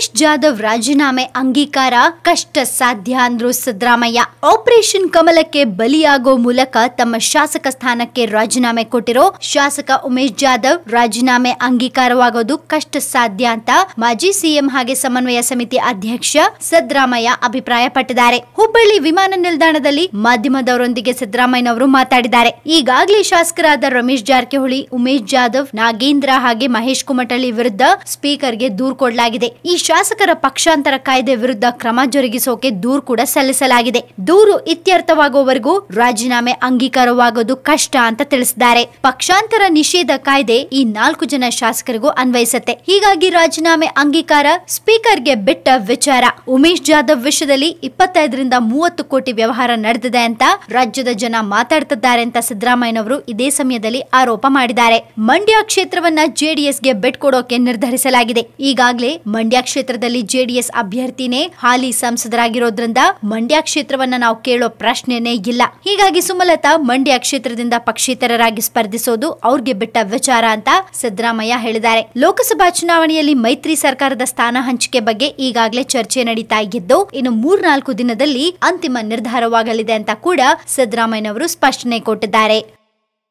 ಉಮೇಶ್ ಜಾಧವ್ ರಾಜೀನಾಮೆ ಅಂಗೀಕಾರ, ಕಷ್ಟ ಸಾಧ್ಯ ಅಂದ್ರು ಸಿದ್ದರಾಮಯ್ಯ. ಆಪರೇಷನ್ ಕಮಲಕ್ಕೆ ಬಲಿಯಾಗೋ ಮೂಲಕ ತಮ್ಮ ಶಾಸಕ ಸ್ಥಾನಕ್ಕೆ ರಾಜೀನಾಮೆ ಕೊಟ್ಟಿರೋ ಶಾಸಕ ಉಮೇಶ್ ಜಾಧವ್ ರಾಜೀನಾಮೆ ಅಂಗೀಕಾರವಾಗೋದು ಕಷ್ಟ ಸಾಧ್ಯ ಅಂತ ಮಾಜಿ ಸಿಎಂ ಹಾಗೆ ಸಮನ್ವಯ ಸಮಿತಿ ಅಧ್ಯಕ್ಷ ಸಿದ್ದರಾಮಯ್ಯ ಅಭಿಪ್ರಾಯಪಟ್ಟಿದ್ದಾರೆ. ಹುಬ್ಬಳ್ಳಿ ವಿಮಾನ ನಿಲ್ದಾಣದಲ್ಲಿ ಮಾಧ್ಯಮದವರೊಂದಿಗೆ ಸಿದ್ದರಾಮಯ್ಯನವರು ಮಾತಾಡಿದ್ದಾರೆ. ಈಗಾಗಲೇ ಶಾಸಕರಾದ ರಮೇಶ್ ಜಾರಕಿಹೊಳಿ, ಉಮೇಶ್ ಜಾಧವ್, ನಾಗೇಂದ್ರ ಹಾಗೆ ಮಹೇಶ್ ಕುಮಟಳ್ಳಿ ವಿರುದ್ಧ ಸ್ಪೀಕರ್ಗೆ ದೂರು ಕೊಡಲಾಗಿದೆ. ಈ ಶಾಸಕರ ಪಕ್ಷಾಂತರ ಕಾಯ್ದೆ ವಿರುದ್ಧ ಕ್ರಮ ಜರುಗಿಸೋಕೆ ದೂರು ಕೂಡ ಸಲ್ಲಿಸಲಾಗಿದೆ. ದೂರು ಇತ್ಯರ್ಥವಾಗುವವರೆಗೂ ರಾಜೀನಾಮೆ ಅಂಗೀಕಾರವಾಗೋದು ಕಷ್ಟ ಅಂತ ತಿಳಿಸಿದ್ದಾರೆ. ಪಕ್ಷಾಂತರ ನಿಷೇಧ ಕಾಯ್ದೆ ಈ ನಾಲ್ಕು ಜನ ಶಾಸಕರಿಗೂ ಅನ್ವಯಿಸುತ್ತೆ. ಹೀಗಾಗಿ ರಾಜೀನಾಮೆ ಅಂಗೀಕಾರ ಸ್ಪೀಕರ್ಗೆ ಬಿಟ್ಟ ವಿಚಾರ. ಉಮೇಶ್ ಜಾಧವ್ ವಿಷಯದಲ್ಲಿ ಇಪ್ಪತ್ತೈದರಿಂದ ಮೂವತ್ತು ಕೋಟಿ ವ್ಯವಹಾರ ನಡೆದಿದೆ ಅಂತ ರಾಜ್ಯದ ಜನ ಮಾತಾಡ್ತಿದ್ದಾರೆ ಅಂತ ಸಿದ್ದರಾಮಯ್ಯನವರು ಇದೇ ಸಮಯದಲ್ಲಿ ಆರೋಪ ಮಾಡಿದ್ದಾರೆ. ಮಂಡ್ಯ ಕ್ಷೇತ್ರವನ್ನ ಜೆಡಿಎಸ್ಗೆ ಬಿಟ್ಕೊಡೋಕೆ ನಿರ್ಧರಿಸಲಾಗಿದೆ. ಈಗಾಗಲೇ ಮಂಡ್ಯ ಕ್ಷೇತ್ರದಲ್ಲಿ ಜೆಡಿಎಸ್ ಅಭ್ಯರ್ಥಿನೇ ಹಾಲಿ ಸಂಸದರಾಗಿರೋದ್ರಿಂದ ಮಂಡ್ಯ ಕ್ಷೇತ್ರವನ್ನ ನಾವು ಕೇಳೋ ಪ್ರಶ್ನೆನೇ ಇಲ್ಲ. ಹೀಗಾಗಿ ಸುಮಲತಾ ಮಂಡ್ಯ ಕ್ಷೇತ್ರದಿಂದ ಪಕ್ಷೇತರರಾಗಿ ಸ್ಪರ್ಧಿಸೋದು ಅವ್ರಿಗೆ ಬಿಟ್ಟ ವಿಚಾರ ಅಂತ ಸಿದ್ದರಾಮಯ್ಯ ಹೇಳಿದ್ದಾರೆ. ಲೋಕಸಭಾ ಚುನಾವಣೆಯಲ್ಲಿ ಮೈತ್ರಿ ಸರ್ಕಾರದ ಸ್ಥಾನ ಹಂಚಿಕೆ ಬಗ್ಗೆ ಈಗಾಗಲೇ ಚರ್ಚೆ ನಡೀತಾ ಇದ್ದು ಇನ್ನು ಮೂರ್ನಾಲ್ಕು ದಿನದಲ್ಲಿ ಅಂತಿಮ ನಿರ್ಧಾರವಾಗಲಿದೆ ಅಂತ ಕೂಡ ಸಿದ್ದರಾಮಯ್ಯನವರು ಸ್ಪಷ್ಟನೆ ಕೊಟ್ಟಿದ್ದಾರೆ.